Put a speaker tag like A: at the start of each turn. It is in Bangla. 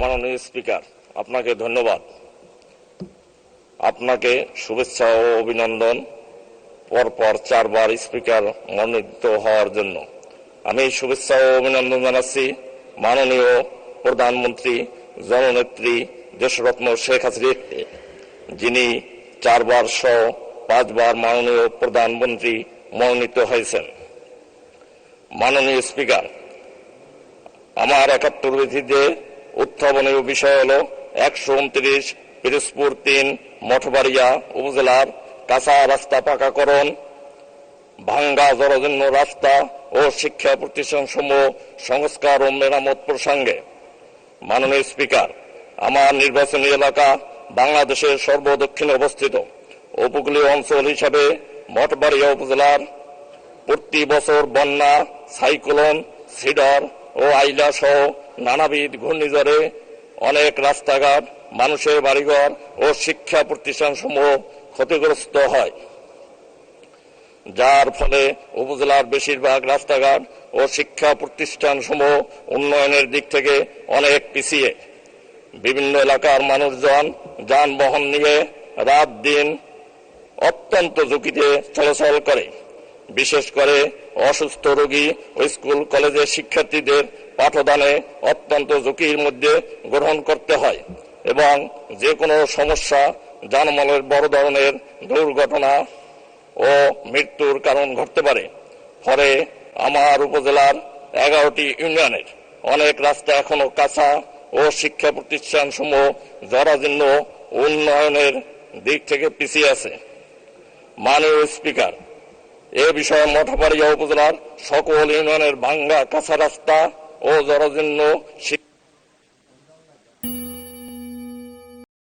A: মাননীয় স্পিকার, আপনাকে ধন্যবাদ। আপনাকে শুভেচ্ছা ও অভিনন্দন পরপর চারবার স্পিকার মনোনীত হওয়ার জন্য। আমি শুভেচ্ছা ও অভিনন্দন জানাচ্ছি মাননীয় প্রধানমন্ত্রী, জননেত্রী দেশরত্ন শেখ হাসিনাকে যিনি চারবার সহ পাঁচবার মাননীয় প্রধানমন্ত্রী মনোনীত হয়েছেন। মাননীয় স্পিকার, আমার একাত্তর ভিত্তিতে উত্থাপনীয় বিষয় হল একশো উনত্রিশ পিরোজপুর তিন মঠবাড়িয়া উপজেলার কাঁচা রাস্তা পাকাকরণ, ভাঙ্গা জরাজীর্ণ রাস্তা ও শিক্ষা প্রতিষ্ঠান সমূহ সংস্কার ও মেরামত প্রসঙ্গে। মাননীয় স্পিকার, আমার নির্বাচনী এলাকা বাংলাদেশের সর্বদক্ষিণে অবস্থিত। উপকূলীয় অঞ্চল হিসাবে মঠবাড়িয়া উপজেলার প্রতি বছর বন্যা, সাইক্লোন, সিডর ও আইলা সহ নানাবিধ ঘূর্ণিঝড়ে অনেক রাস্তাঘাট, মানুষের বাড়িঘর ও শিক্ষা প্রতিষ্ঠান সমূহ ক্ষতিগ্রস্ত হয়। যার ফলে উপজেলার বেশিরভাগ রাস্তাঘাট ও শিক্ষা প্রতিষ্ঠান সমূহ উন্নয়নের দিক থেকে অনেক পিছিয়ে। বিভিন্ন এলাকার মানুষজন যানবাহন নিয়ে রাত দিন অত্যন্ত ঝুঁকিতে চলাচল করে। বিশেষ করে অসুস্থ রোগী ও স্কুল, কলেজের শিক্ষার্থীদের পাঠদানে অত্যন্ত ঝুঁকির মধ্যে গ্রহণ করতে হয় এবং যে কোনো সমস্যা যানমালের বড় ধরনের দুর্ঘটনা ও মৃত্যুর কারণ ঘটতে পারে। ফলে আমার উপজেলার এগারোটি ইউনিয়নের অনেক রাস্তা এখনও কাঁচা ও শিক্ষা প্রতিষ্ঠান সমূহ জরাজীর্ণ উন্নয়নের দিক থেকে পিছিয়ে আছে। মাননীয় স্পিকার, এ বিষয়ে মঠবাড়িয়া উপজেলার সকল ইউনিয়নের ভাঙ্গা কাঁচা রাস্তা ও জরাজীর্ণ শিক্ষা